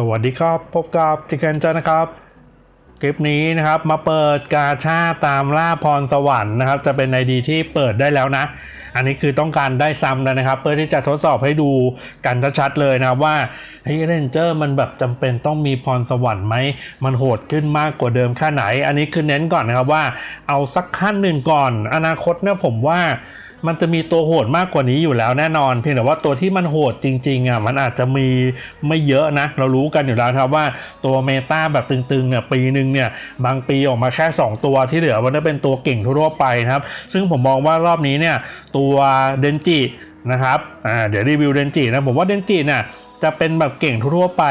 สวัสดีครับ พบกับจิกันจันนะครับ คลิปนี้นะครับมาเปิดกาชาตามล่าพรสวรรค์นะครับ จะเป็นไอดีที่เปิดได้แล้วนะ อันนี้คือต้องการได้ซ้ำแล้วนะครับ เพื่อที่จะทดสอบให้ดูกันชัดๆเลยนะว่าเฮ้ยเรนเจอร์มันแบบจำเป็นต้องมีพรสวรรค์ไหมมันโหดขึ้นมากกว่าเดิมแค่ไหน อันนี้คือเน้นก่อนนะครับว่าเอาสักขั้นหนึ่งก่อน อนาคตเนี่ยผมว่า มันจะมีตัวโหดมากกว่านี้อยู่แล้วแน่นอน เพียงแต่ว่าตัวที่มันโหดจริงๆอะมันอาจจะมีไม่เยอะนะ เรารู้กันอยู่แล้วครับว่าตัวเมตาแบบตึงๆเนี่ยปีหนึ่งเนี่ยบางปีออกมาแค่ 2 ตัวที่เหลือมันจะเป็นตัวเก่งทั่วไปนะครับ ซึ่งผมมองว่ารอบนี้เนี่ยตัวเดนจินะครับอ่าเดี๋ยวรีวิวเดนจินะผมว่าเดนจิเนี่ย จะเป็นแบบเก่งทั่วไป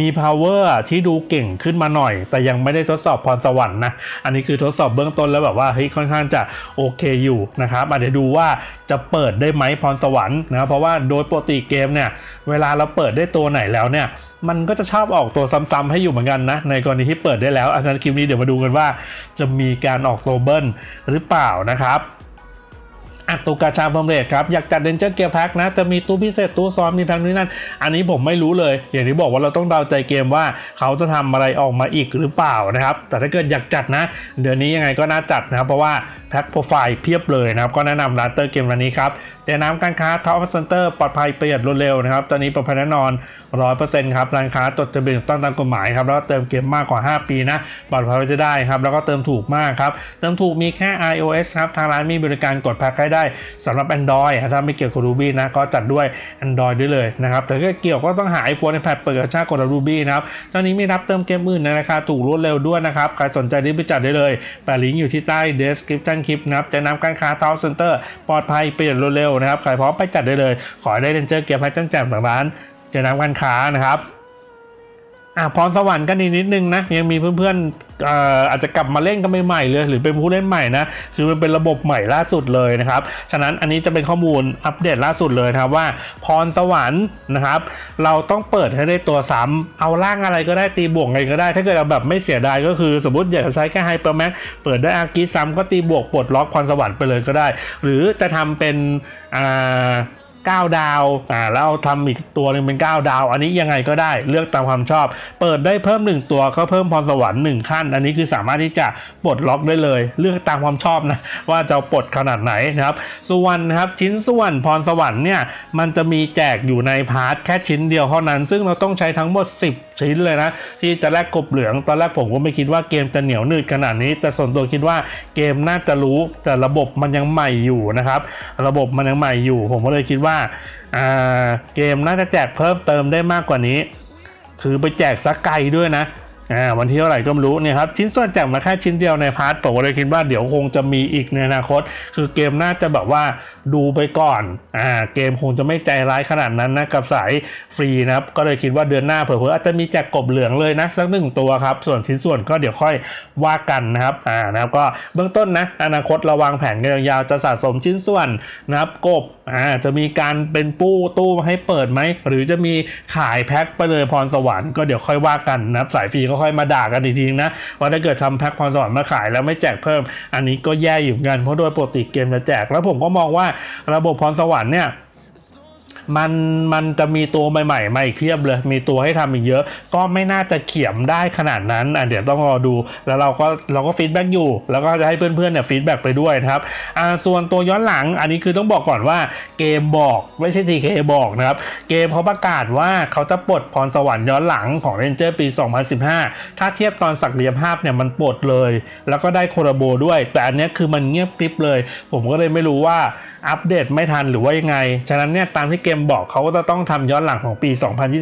มี power ที่ดูเก่งขึ้นมาหน่อย แต่ยังไม่ได้ทดสอบพรสวรรค์นะ อันนี้คือทดสอบเบื้องต้นแล้วแบบว่าเฮ้ยค่อนข้างจะโอเคอยู่นะครับอะเดี๋ยวดูว่าจะเปิดได้ไหมพรสวรรค์นะเพราะว่าโดยปกติเกมเนี่ย เวลาเราเปิดได้ตัวไหนแล้วเนี่ย มันก็จะชอบออกตัวซ้ำๆให้อยู่เหมือนกันนะ ในกรณีที่เปิดได้แล้วอาจารย์คลิปนี้เดี๋ยวมาดูกันว่า จะมีการออกตัวเบิลหรือเปล่านะครับ อัดตูกาชาพรมเรทครับ อยากจัดเดนเจอร์เกียร์แพ็กนะ จะมีตู้พิเศษตู้ซ้อมมีแพ็กนี้นั่น อันนี้ผมไม่รู้เลย อย่างที่บอกว่าเราต้องเดาใจเกมว่าเขาจะทำอะไรออกมาอีกหรือเปล่านะครับ แต่ถ้าเกิดอยากจัดนะ เดือนนี้ยังไงก็น่าจัดนะครับเพราะว่าแพ็กโปรไฟล์เพียบเลยนะครับ ก็แนะนำร้านเตอร์เกมร้านนี้ครับเจน้ำการค้าท็อปเซ็นเตอร์ปลอดภัยประหยัดรวดเร็วนะครับ ตอนนี้ปลอดภัยแน่นอน100%ครับ ร้านค้าจดทะเบียนถูกต้องตามกฎหมายครับ แล้วเติมเกมมากกว่า 5 ปีนะ ปลอดภัยจะได้ครับ แล้วก็เติมถูกมากครับ เติมถูกมีแค่ iOS ครับ ทางร้านมีบริการกดแพ็คให้ได้สำหรับ Android ถ้าไม่เกี่ยวกับ Ruby นะก็จัดด้วย Android ด้วยเลยนะครับแต่ถ้าเกี่ยวก็ต้องหา iPhone iPad เปิดกระชากกด Ruby นะครับตอนนี้มีรับเติมเกมอื่นในราคาถูกรวดเร็วด้วยนะครับใครสนใจรีบไปจัดได้เลยแปะลิงก์อยู่ที่ใต้ description คลิปนะครับจะนำการค้า Top Center ปลอดภัยประหยัดรวดเร็วนะครับใครพร้อมไปจัดได้เลย ขอได้เรนเจอร์เกมให้จังแจ่มจากร้านเจะนำการค้านะครับ อะพรสวรรค์กันอีกนิดนึงนะ ยังมีเพื่อนๆออาจจะกลับมาเล่นกันใหม่ๆเลยหรือเป็นผู้เล่นใหม่นะ คือมันเป็นระบบใหม่ล่าสุดเลยนะครับ ฉะนั้นอันนี้จะเป็นข้อมูลอัปเดตล่าสุดเลยนะครับว่าพรสวรรค์นะครับ เราต้องเปิดให้ได้ตัวซ้ำเอาร่างอะไรก็ได้ตีบวกอะไงก็ได้ ถ้าเกิดเราแบบไม่เสียดายก็คือสมมติอยากจะใช้แค่ไฮเปอร์แม็กเปิดได้อากิซ้ำก็ตีบวกปลดล็อกพรสวรรค์ไปเลยก็ได้ หรือจะทำเป็นอ่า 9 ดาวอ่าแล้วทำอีกตัวหนึงเป็น 9 ดาว อันนี้ยังไงก็ได้เลือกตามความชอบ เปิดได้เพิ่ม 1 ตัวก็เพิ่มพรสวรรค์1ขั้น อันนี้คือสามารถที่จะปลดล็อกได้เลย เลือกตามความชอบนะว่าจะปลดขนาดไหนนะครับ ส่วนนะครับชิ้นส่วนพรสวรรค์เนี่ยมันจะมีแจกอยู่ในพาร์ทแค่ชิ้นเดียวเท่านั้น ซึ่งเราต้องใช้ทั้งหมด 10 ชิ้นเลยนะ ที่จะแลกกบเหลืองตอนแรกผมก็ไม่คิดว่าเกมจะเหนียวหนืดขนาดนี้ แต่ส่วนตัวคิดว่าเกมน่าจะรู้แต่ระบบมันยังใหม่อยู่นะครับ ระบบมันยังใหม่อยู่ ผมก็เลยคิดว่าเกมน่าจะแจกเพิ่มเติมได้มากกว่านี้ คือไปแจกสักไกลด้วยนะ อ่าวันที่เท่าไหร่ก็ไม่รู้เนี่ยครับชิ้นส่วนแจกมาแค่ชิ้นเดียวในพาร์ทผมก็เลยคิดว่าเดี๋ยวคงจะมีอีกในอนาคต คือเกมน่าจะแบบว่าดูไปก่อนอ่าเกมคงจะไม่ใจร้ายขนาดนั้นนะกับสายฟรีนะครับก็เลยคิดว่าเดือนหน้าเผื่อๆอาจจะมีแจกกบเหลืองเลยนะสักหนึ่งตัวครับส่วนชิ้นส่วนก็เดี๋ยวค่อยว่ากันนะครับอ่านะครับก็เบื้องต้นนะอนาคตราวางแผนกันยาวๆจะสะสมชิ้นส่วนนะครับกบอ่าจะมีการเป็นปู้ตู้ให้เปิดไหมหรือจะมีขายแพ็คไปเลยพรสวรรค์ก็เดี๋ยวค่อยว่ากันนะครับสายฟรีก็ค่อยมาด่ากันอีกทีนะว่าถ้าเกิดทำแพ็คพรสวรรค์มาขายแล้วไม่แจกเพิ่ม อันนี้ก็แย่อยู่เหมือนกันเพราะโดยปกติเกมจะแจก แล้วผมก็มองว่าระบบพรสวรรค์เนี่ย มันมันจะมีตัวใหม่ๆมาอีกเพียบเลย มีตัวให้ทำอีกเยอะ ก็ไม่น่าจะเขียมได้ขนาดนั้นอะเดี๋ยวต้องรอดู แล้วเราก็เราก็ฟีดแบ็กอยู่ แล้วก็จะให้เพื่อนๆเนี่ยฟีดแบ็กไปด้วยนะครับอ่าส่วนตัวย้อนหลังอันนี้คือต้องบอกก่อนว่าเกมบอกไม่ใช่ TK บอกนะครับ เกมเขาประกาศว่าเขาจะปลดพรสวรรค์ย้อนหลังของ Ranger ปี 2015 ถ้าเทียบตอนศักยภาพเนี่ยมันปลดเลย แล้วก็ได้โคราโบด้วย แต่อันนี้คือมันเงียบกริบเลย ผมก็เลยไม่รู้ว่าอัปเดตไม่ทันหรือว่ายังไง ฉะนั้นเนี่ยตามที่เกมบอกเขาก็จะต้องทำย้อนหลังของปี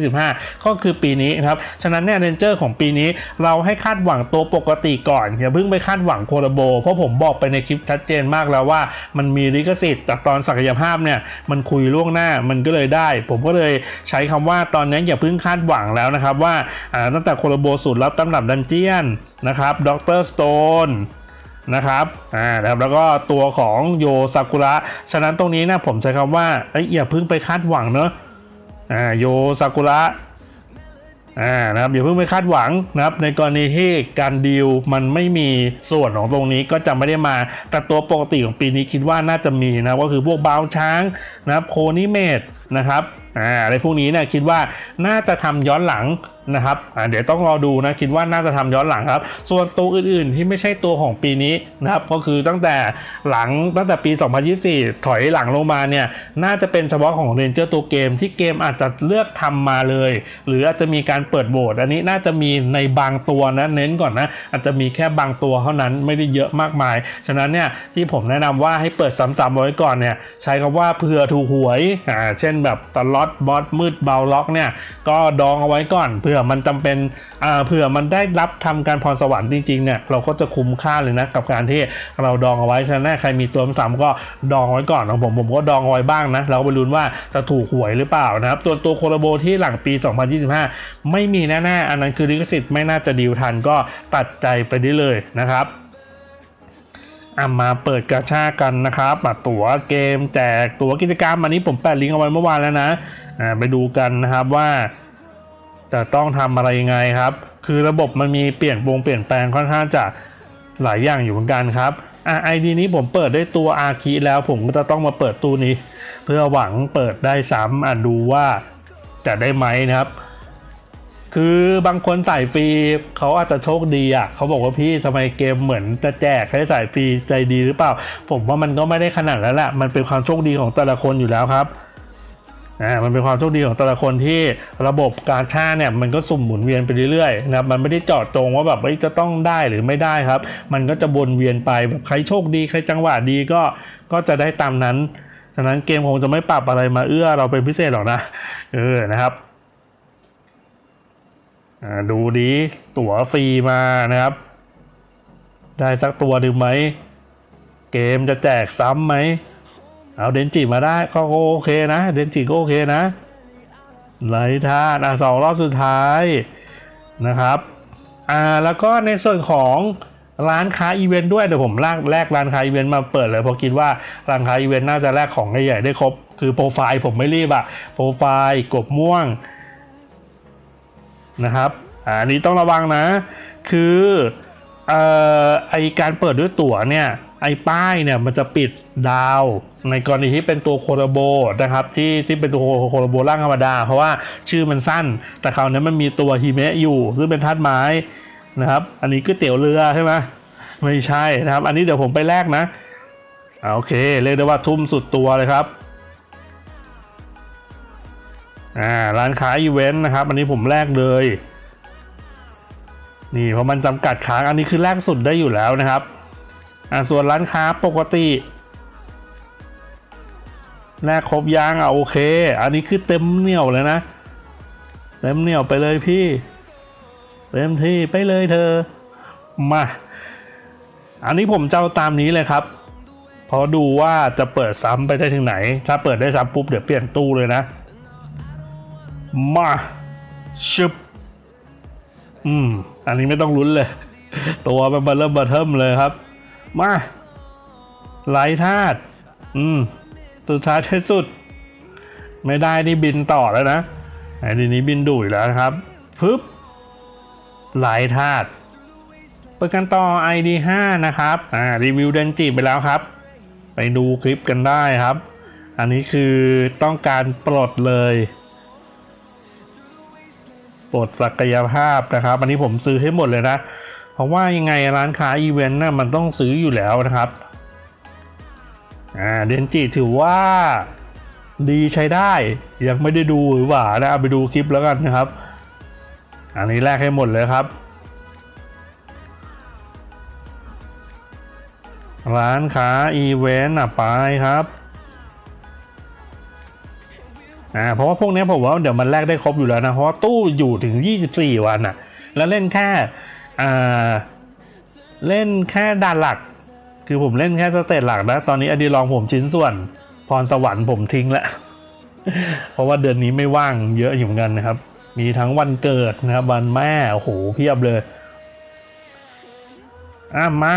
2025 ก็คือปีนี้นะครับ ฉะนั้นเนี่ยเรนเจอร์ของปีนี้เราให้คาดหวังตัวปกติก่อน อย่าเพิ่งไปคาดหวังโครโบ เพราะผมบอกไปในคลิปชัดเจนมากแล้วว่า มันมีลิขสิทธิ์แต่ตอนศักยภาพเนี่ยมันคุยล่วงหน้ามันก็เลยได้ ผมก็เลยใช้คำว่าตอนนี้อย่าเพิ่งคาดหวังแล้วนะครับว่าตั้งแต่โครโบสูตรลับตำรับดันเจียนนะครับด็อกเตอร์สโตน นะครับอ่านะครับแล้วก็ตัวของโยซากุระฉะนั้นตรงนี้นะผมใช้คำว่าเอ้ยอย่าเพิ่งไปคาดหวังเนอะอ่าโยซากุระอ่านะครับอย่าเพิ่งไปคาดหวังนะครับในกรณีที่การดีลมันไม่มีส่วนของตรงนี้ก็จะไม่ได้มา แต่ตัวปกติของปีนี้คิดว่าน่าจะมีนะก็คือพวกบาวช้างนะครับโคนิเมดนะครับอ่าอะไรพวกนี้เนี่ยคิดว่าน่าจะทำย้อนหลัง นะครับเดี๋ยวต้องรอดูนะคิดว่าน่าจะทำย้อนหลังครับ ส่วนตัวอื่นๆที่ไม่ใช่ตัวของปีนี้นะครับก็คือตั้งแต่หลังตั้งแต่ปี 2024 ถอยหลังลงมาเนี่ยน่าจะเป็นเฉพาะของเรนเจอร์ตัวเกมที่เกมอาจจะเลือกทำมาเลย หรืออาจจะมีการเปิดโหวตอันนี้น่าจะมีในบางตัวนะเน้นก่อนนะอาจจะมีแค่บางตัวเท่านั้นไม่ได้เยอะมากมาย ฉะนั้นเนี่ยที่ผมแนะนำว่าให้เปิดซ้ำๆไว้ก่อนเนี่ยใช้คำว่าเผื่อถูกหวยอ่าเช่นแบบตลอดบอสมืดเบาล็อกเนี่ยก็ดองเอาไว้ก่อนเผื่อมันจำเป็นอ่าเผื่อมันได้รับทำการพรสวรรค์จริงๆเนี่ยเราก็จะคุ้มค่าเลยนะกับการที่เราดองเอาไว้ฉะนั้นใครมีตัวซ้ำก็ดองไว้ก่อนของผมผมก็ดองเอาไว้บ้างนะเราไปลุ้นว่าจะถูกหวยหรือเปล่านะครับส่วนตัวโคโลโบที่หลังปี 2025 ไม่มีแน่ๆอันนั้นคือลิขสิทธิ์ไม่น่าจะดีลทันก็ตัดใจไปได้เลยนะครับอะมาเปิดกระชากันนะครับตั๋วเกมแจกตั๋วกิจกรรมอันนี้ผมแปะลิงก์เอาไว้เมื่อวานแล้วนะ อ่าไปดูกันนะครับว่า จะต้องทำอะไรยังไงครับ คือระบบมันมีเปลี่ยนวงเปลี่ยนแปลงค่อนข้างจะหลายอย่างอยู่เหมือนกันครับอะไอดีนี้ผมเปิดด้วยตัวอาคีแล้วผมก็จะต้องมาเปิดตู้นี้ เพื่อหวังเปิดได้ซ้ำอะดูว่าจะได้ไหมนะครับ คือบางคนใส่ฟรีเขาอาจจะโชคดีอะเขาบอกว่าพี่ทำไมเกมเหมือนจะแจกให้ใส่ฟรีใจดีหรือเปล่า ผมว่ามันก็ไม่ได้ขนาดนั้นแหละมันเป็นความโชคดีของแต่ละคนอยู่แล้วครับ อ่ามันเป็นความโชคดีของแต่ละคนที่ระบบการช่าเนี่ยมันก็สุ่มหมุนเวียนไปเรื่อยๆนะครับมันไม่ได้เจาะจงว่าแบบเอ้จะต้องได้หรือไม่ได้ครับ มันก็จะวนเวียนไปแบบใครโชคดีใครจังหวะดีก็ก็จะได้ตามนั้นฉะนั้นเกมคงจะไม่ปรับอะไรมาเอื้อเราเป็นพิเศษหรอกนะเออนะครับอ่าดูดีตั๋วฟรีมานะครับ ได้สักตัวหนึ่งไหม เกมจะแจกซ้ำไหม เอาเดนจิมาได้ก็โอเคนะ เดนจิก็โอเคนะไหลธาตุอะสองรอบสุดท้ายนะครับอ่าแล้วก็ในส่วนของร้านค้าอีเวนต์ด้วยเดี๋ยวผมลากแลกร้านค้าอีเวนต์มาเปิดเลยเพราะคิดว่าร้านค้าอีเวนต์น่าจะแลกของใหญ่ๆได้ครบ คือโปรไฟล์ผมไม่รีบอะโปรไฟล์กบม่วงนะครับอะอันนี้ต้องระวังนะ คือเอ่อไอการเปิดด้วยตั๋วเนี่ย ไอ้ป้ายเนี่ยมันจะปิดดาว ในกรณีที่เป็นตัวโคโรโบนะครับที่ที่เป็นตัวโคโรโบร่างธรรมดา เพราะว่าชื่อมันสั้น แต่คราวนี้มันมีตัวฮิเมะอยู่ซึ่งเป็นธาตุไม้นะครับ อันนี้ก๋วยเตี๋ยวเรือใช่ไหมไม่ใช่นะครับ อันนี้เดี๋ยวผมไปแลกนะโอเคเรียกได้ว่าทุ่มสุดตัวเลยครับอ่าร้านค้าอีเวนต์นะครับ อันนี้ผมแลกเลยนี่เพราะมันจำกัดค้างอันนี้คือแลกสุดได้อยู่แล้วนะครับ อ่าส่วนร้านค้าปกติแลกครบยางอะโอเค อันนี้คือเต็มเหนียวเลยนะ เต็มเหนียวไปเลยพี่ เต็มที่ไปเลยเธอ มา อันนี้ผมจะเอาตามนี้เลยครับพราะดูว่าจะเปิดซ้ำไปได้ถึงไหน ถ้าเปิดได้ซ้ำปุ๊บเดี๋ยวเปลี่ยนตู้เลยนะ มาชึบอืม อันนี้ไม่ต้องลุ้นเลย ตัวมันมาเริ่มมาเทิมเลยครับ มาไหลธาตุอืมสุดท้ายที่สุด ไม่ได้นี่บินต่อแล้วนะไอ้ทีนี้บินดุยแล้วนะครับปึ๊บไหลธาตุเปิดกันต่อ ID 5 นะครับอ่ารีวิวเดนจิไปแล้วครับ ไปดูคลิปกันได้ครับ อันนี้คือต้องการปลดเลยปลดศักยภาพนะครับ อันนี้ผมซื้อให้หมดเลยนะ เพราะว่ายังไงร้านค้าอีเวนต์น่ะมันต้องซื้ออยู่แล้วนะครับอ่าเดนจิถือว่าดีใช้ได้ยังไม่ได้ดูหรือว่านะเอาไปดูคลิปแล้วกันนะครับ อันนี้แลกให้หมดเลยครับ ร้านค้าอีเวนต์อะไปครับอ่าเพราะว่าพวกนี้ผมว่าเดี๋ยวมันแลกได้ครบอยู่แล้วนะ เพราะว่าตู้อยู่ถึง 24 วันอะแล้วเล่นแค่ เล่นแค่ด่านหลัก คือผมเล่นแค่สเตจหลักนะ ตอนนี้อดีลองผมชิ้นส่วน พรสวรรค์ผมทิ้งล้วเพราะว่าเดือนนี้ไม่ว่างเยอะอยู่เหมือนกันนะครับ มีทั้งวันเกิดนะครับ วันแม่ โอ้โหเพียบเลย อะมา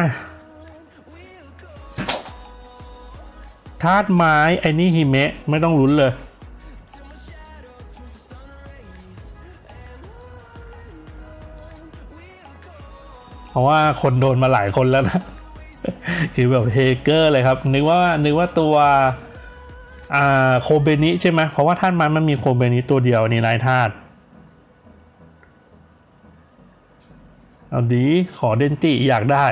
ธาตุไม้ไอ้นี่ฮิเมะ ไม่ต้องลุ้นเลย เพราะว่าคนโดนมาหลายคนแล้วนะคือแบบเฮเกอร์เลยครับ นึกว่านึกว่าตัวอ่าโคเบนิใช่ไหมเพราะว่าธาตุไม้มันมีโคเบนิตัวเดียวนี่ลายธาตุเอาดีขอเดนจิอยากได้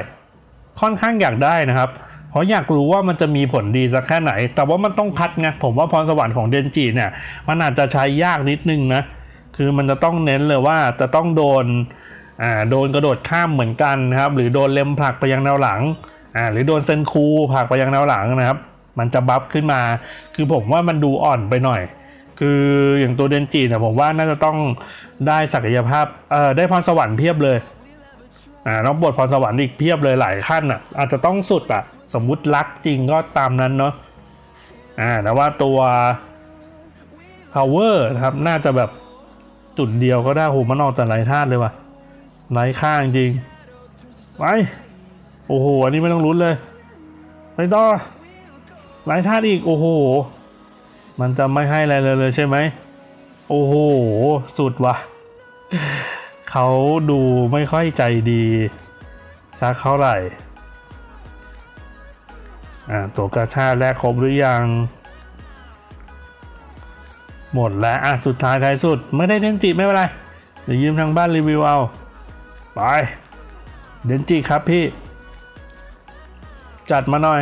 ค่อนข้างอยากได้นะครับ เพราะอยากรู้ว่ามันจะมีผลดีสักแค่ไหน แต่ว่ามันต้องคัดไงผมว่าพรสวรรค์ของเดนจิเนี่ย มันอาจจะใช้ยากนิดนึงนะ คือมันจะต้องเน้นเลยว่าจะต้องโดน อ่าโดนกระโดดข้ามเหมือนกันนะครับ หรือโดนเล็มผลักไปยังแนวหลังอ่าหรือโดนเซนคูผลักไปยังแนวหลังนะครับ มันจะบัฟขึ้นมา คือผมว่ามันดูอ่อนไปหน่อย คืออย่างตัวเดนจิเนี่ยผมว่าน่าจะต้องได้ศักยภาพเอ่อได้พรสวรรค์เพียบเลยอ่าต้องบทพรสวรรค์อีกเพียบเลยหลายขั้นอะอาจจะต้องสุดอะสมมุติรักจริงก็ตามนั้นเนาะอ่าแต่ว่าตัว power นะครับน่าจะแบบจุดเดียวก็ได้โหมันออกแต่หลายธาตุเลยว่ะ หลายข้างจริงไปโอ้โห อันนี้ไม่ต้องลุ้นเลย ไปต่อหลายธาตุอีก โอ้โห มันจะไม่ให้อะไรเลยเลยใช่ไหม โอ้โห สุดวะเขาดูไม่ค่อยใจดีสักเท่าไหร่ อ่า ตัวกระชาแรกครบหรือยัง หมดแล้ว อะ สุดท้ายท้ายสุด ไม่ได้เดนจิไม่เป็นไร เดี๋ยวยืมทางบ้านรีวิวเอา ไป เดนจิครับพี่ จัดมาหน่อย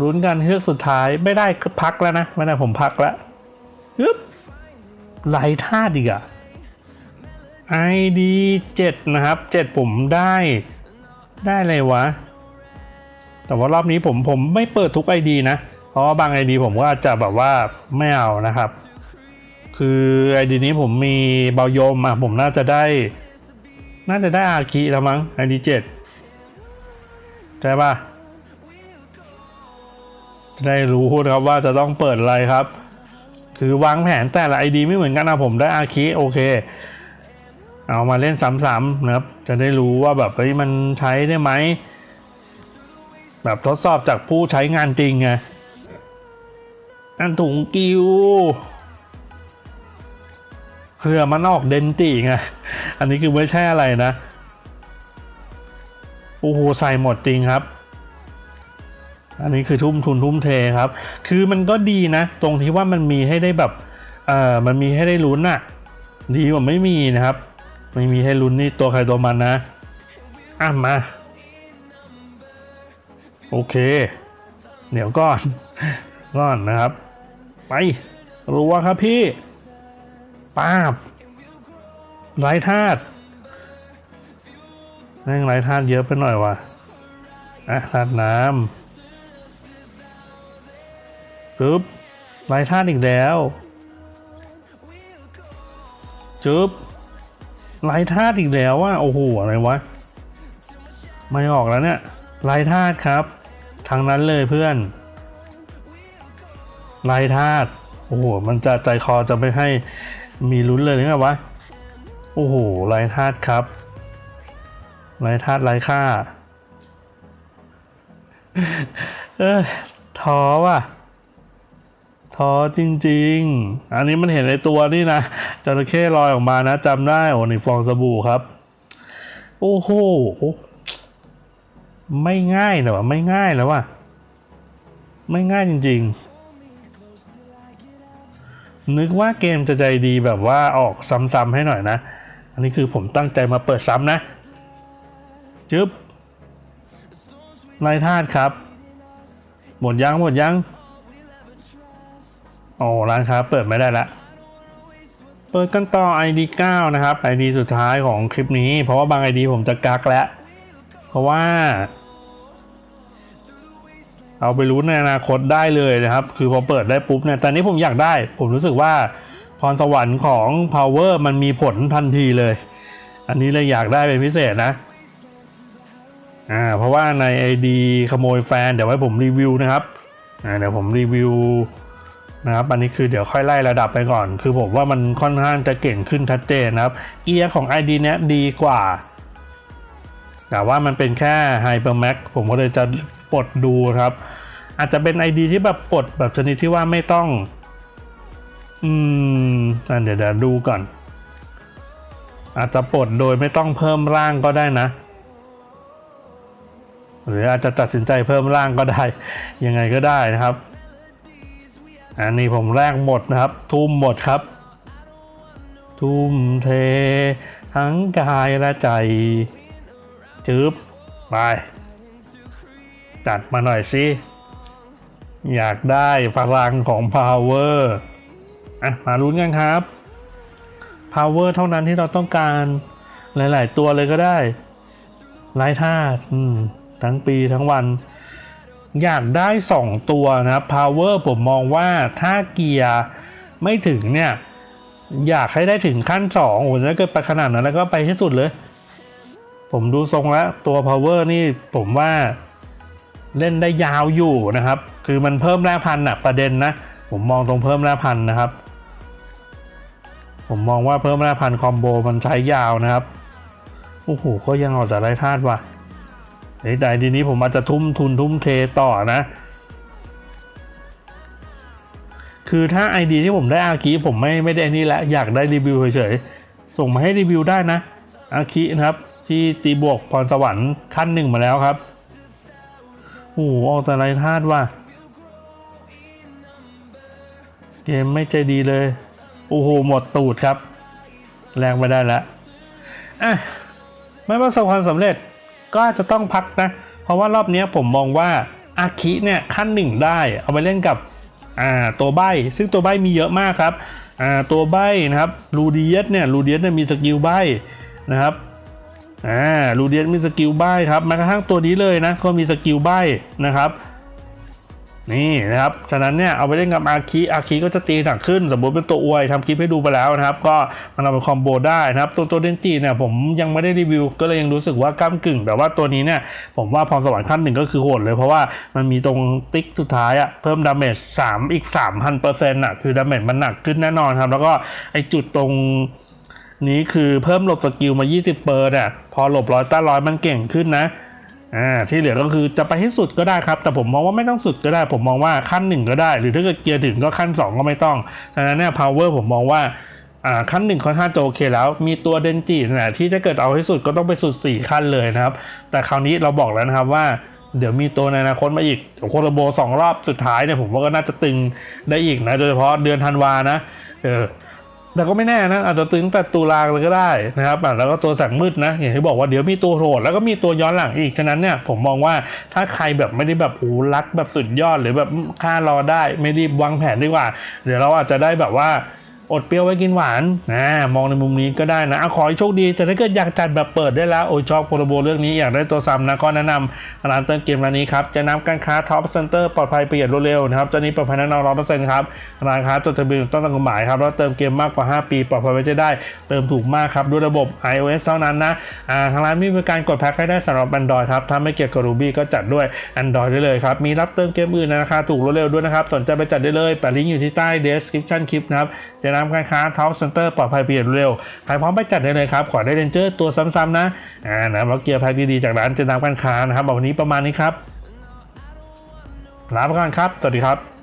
รุ้นกันเฮือกสุดท้ายไม่ได้ก็พักแล้วนะไม่ได้ผมพักแล้วยึบไหลธาตุอีกอะ ID 7นะครับ7ผมได้ ได้เลยวะ แต่ว่ารอบนี้ผมผมไม่เปิดทุก ID นะ เพราะว่าบาง ID ผมก็อาจจะแบบว่าไม่เอานะครับ คือ ID นี้ผมมีเบายมอะผมน่าจะได้ น่าจะได้อาคีแล้วมั้ง ID 7ใช่ป่ะจะได้รู้นะครับว่าจะต้องเปิดอะไรครับ คือวางแผนแต่ละ ID ไม่เหมือนกันนะผมได้อาคีโอเค เอามาเล่นซ้ำๆนะครับ จะได้รู้ว่าแบบเฮ้ยมันใช้ได้ไหม แบบทดสอบจากผู้ใช้งานจริงไงอันถุงกิว เพื่อมันออกเดนติไงอันนี้คือไม่ใช่อะไรนะโอ้โหใส่หมดจริงครับ อันนี้คือทุ่มทุนทุ่มเทครับ คือมันก็ดีนะ ตรงที่ว่ามันมีให้ได้แบบเอ่อมันมีให้ได้ลุ้นอะดีกว่าไม่มีนะครับ ไม่มีให้ลุ้นนี่ตัวใครตัวมันนะอะมาโอเค เดี๋ยวก่อนก่อนนะครับ ไปรัวครับพี่ ป้าบไร้ธาตุแม่งไร้ธาตุเยอะไปหน่อยว่ะอะธาตุน้ำปึ๊บไร้ธาตุอีกแล้วจึ๊บไร้ธาตุอีกแล้วว่าโอ้โหอะไรวะ ไม่ออกแล้วเนี่ยไร้ธาตุครับทางนั้นเลยเพื่อนไร้ธาตุโอ้โห มันจะใจคอจะไม่ให้ มีลุ้นเลยหรือไงวะ โอ้โหไร้ธาตุครับไร้ธาตุไร้ค่า เออท้อว่ะท้อจริง ๆ อันนี้มันเห็นในตัวนี่นะจระเข้ลอยออกมานะจำได้โอ้นี่ฟองสบู่ครับ โอ้โหไม่ง่ายนะวะไม่ง่ายแล้วว่ะ ไม่ง่ายจริง ๆ นึกว่าเกมจะใจดีแบบว่าออกซ้ำๆให้หน่อยนะ อันนี้คือผมตั้งใจมาเปิดซ้ำนะ จึ๊บลายธาตุครับ หมดยังหมดยังโอ้ร้านค้าเปิดไม่ได้ละ เปิดกันต่อ ID 9 นะครับ ID สุดท้ายของคลิปนี้ เพราะว่าบาง ID ผมจะกักแล้ว เพราะว่า เอาไปรู้ในอนาคตได้เลยนะครับ คือพอเปิดได้ปุ๊บเนี่ยแต่นี้ผมอยากได้ ผมรู้สึกว่าพรสวรรค์ของ power มันมีผลทันทีเลย อันนี้เลยอยากได้เป็นพิเศษนะอ่าเพราะว่าใน ID ขโมยแฟน เดี๋ยวไว้ผมรีวิวนะครับอ่าเดี๋ยวผมรีวิวนะครับอันนี้คือเดี๋ยวค่อยไล่ระดับไปก่อน คือผมว่ามันค่อนข้างจะเก่งขึ้นชัดเจนนะครับ เกียร์ของ ID เนี้ยดีกว่า แต่ว่ามันเป็นแค่ Hypermax ผมก็เลยจะปลดดูครับ อาจจะเป็น ID ที่แบบปลดแบบชนิดที่ว่าไม่ต้อง อืมอเดี๋ยวเดี๋ยวดูก่อน อาจจะปลดโดยไม่ต้องเพิ่มร่างก็ได้นะ หรืออาจจะตัดสินใจเพิ่มร่างก็ได้ ยังไงก็ได้นะครับ อันนี้ผมแรกหมดนะครับ ทุ่มหมดครับ ทุ่มเท ทั้งกายและใจจึบไป จัดมาหน่อยสิ อยากได้พลังของ power อะ มาลุ้นกันครับ power เท่านั้นที่เราต้องการหลาย ๆ ตัวเลยก็ได้ไร้ธาตุทั้งปีทั้งวัน อยากได้ 2 ตัวนะครับ power ผมมองว่าถ้าเกียร์ไม่ถึงเนี่ย อยากให้ได้ถึงขั้น 2 โอ้โหถ้าเกิดไปขนาดนั้นแล้วก็ไปที่สุดเลย ผมดูทรงแล้ว ตัว power นี่ผมว่า เล่นได้ยาวอยู่นะครับ คือมันเพิ่มแร่พันธุ์อะประเด็นนะ ผมมองตรงเพิ่มแร่พันธุ์นะครับ ผมมองว่าเพิ่มแร่พันธุ์คอมโบมันใช้ยาวนะครับ โอ้โห ก็ยังออกจากไรธาตุว่ะเฮ้ยแต่ทีนี้ผมอาจจะทุ่มทุนทุ่มเทต่อนะ คือถ้าไอดีที่ผมได้อาคีผมไม่ไม่ได้นนี่แล้วอยากได้รีวิวเฉยๆ ส่งมาให้รีวิวได้นะอาคีนะครับ ที่ตีบวกพรสวรรค์ขั้นหนึ่งมาแล้วครับ โอ้โออกแต่ไรธาตุว่ะ เกมไม่ใจดีเลย โอ้โห หมดตูดครับ แรงไม่ได้แล้วอะไม่ประสบความสำเร็จก็จะต้องพักนะ เพราะว่ารอบนี้ผมมองว่าอาคิเนี่ยขั้นหนึ่งได้ เอาไปเล่นกับอ่าตัวใบซึ่งตัวใบมีเยอะมากครับอ่าตัวใบนะครับลูเดียสเนี่ยลูเดียสเนี่ยมีสกิลใบนะครับ อ่าลูเดียสมีสกิลใบครับแม้กระทั่งตัวนี้เลยนะก็มีสกิลใบนะครับนี่นะครับ ฉะนั้นเนี่ยเอาไปเล่นกับอาคีอาคีก็จะตีหนักขึ้น สมมติเป็นตัวอวยทำคลิปให้ดูไปแล้วนะครับ ก็มันเอาไปคอมโบได้นะครับ ตัวตัวเดนจีเนี่ยผมยังไม่ได้รีวิว ก็เลยยังรู้สึกว่าก้ากึ่ง แต่ว่าตัวนี้เนี่ยผมว่าพรสวรรค์ขั้นหนึ่งก็คือโหดเลย เพราะว่ามันมีตรงติ๊กสุดท้ายอะเพิ่มดาเมจ3อีก3,000เปอร์เซ็นต์อะคือดาเมจมันหนักขึ้นแน่นอนครับ แล้วก็ไอจุดตรง นี้คือเพิ่มหลบสกิลมา 20 เปอร์เนี่ยพอหลบร้อยต้านร้อยมันเก่งขึ้นนะอ่าที่เหลือก็คือจะไปให้สุดก็ได้ครับ แต่ผมมองว่าไม่ต้องสุดก็ได้ ผมมองว่าขั้นหนึ่งก็ได้ หรือถ้าเกิดเกียร์ถึงก็ขั้น 2 ก็ไม่ต้องฉะนั้นเนี่ย power ผมมองว่าอ่าขั้นหนึ่งค่อนข้างจะโอเคแล้ว มีตัวเดนจินะที่ถ้าเกิดเอาให้สุดก็ต้องไปสุด 4 ขั้นเลยนะครับ แต่คราวนี้เราบอกแล้วนะครับว่าเดี๋ยวมีตัวในอนาคตมาอีกโคโลโบสองรอบสุดท้ายเนี่ยผมว่าก็น่าจะตึงได้อีกนะ โดยเฉพาะเดือนธันวานะ เออ แต่ก็ไม่แน่นะอาจจะตึงแต่ตุลาเลยก็ได้นะครับแล้วก็ตัวแสงมืดนะอย่างที่บอกว่าเดี๋ยวมีตัวโหดแล้วก็มีตัวย้อนหลังอีกฉะนั้นเนี่ยผมมองว่าถ้าใครแบบไม่ได้แบบโอ้รักแบบสุดยอดหรือแบบค่ารอได้ไม่รีบวางแผนดีกว่า เดี๋ยวเราอาจจะได้แบบว่า อดเปรี้ยวไว้กินหวานนะมองในมุมนี้ก็ได้นะอขอให้โชคดี แต่ถ้าเกิดอยากจัดแบบเปิดได้แล้วโอ้ชอบโปรโบเรื่องนี้อยากได้ตัวซ้ำนะก็แนะนำร้านเติมเกมร้านนี้ครับจะนำการค้าท็อปเซ็นเตอร์ปลอดภัยประหยัดรวดเร็วนะครับเจะนี้ปลอดภัยแน่นอนร้อยเปอร์เซ็นต์ครับร้านค้าจดทะเบียนต้องตามกฎหมายครับแล้วเติมเกมมากกว่า 5 ปีปลอดภัยไว้ใจได้ เติมถูกมากครับด้วยระบบ iOS เท่านั้นนะอ่าทางร้านมีบริการกดแพ็คให้ได้สำหรับ Android ครับถ้าไม่เกี่ยวกับ Ruby ก็จัดด้วย Android ได้เลยครับมีรับเติมเกมอื่นในราคาถูกรวดเร็วด้วยนะครับสนใจไปจัดได้เลยแปะลิงก์อยู่ที่ใต้ description คลิปนะครับจะนำการค้าท็อปเซ็นเตอร์ปลอดภัยประหยัดรเร็วใครพร้อมไปจัดได้เลยครับ ขอได้เรนเจอร์ตัวซ้ำๆนะอ่านะแล้วเกียร์แพ็คดีๆจากร้านจนนำการค้านะครับวันนี้ประมาณนี้ครับลาไปก่อนครับ สวัสดีครับ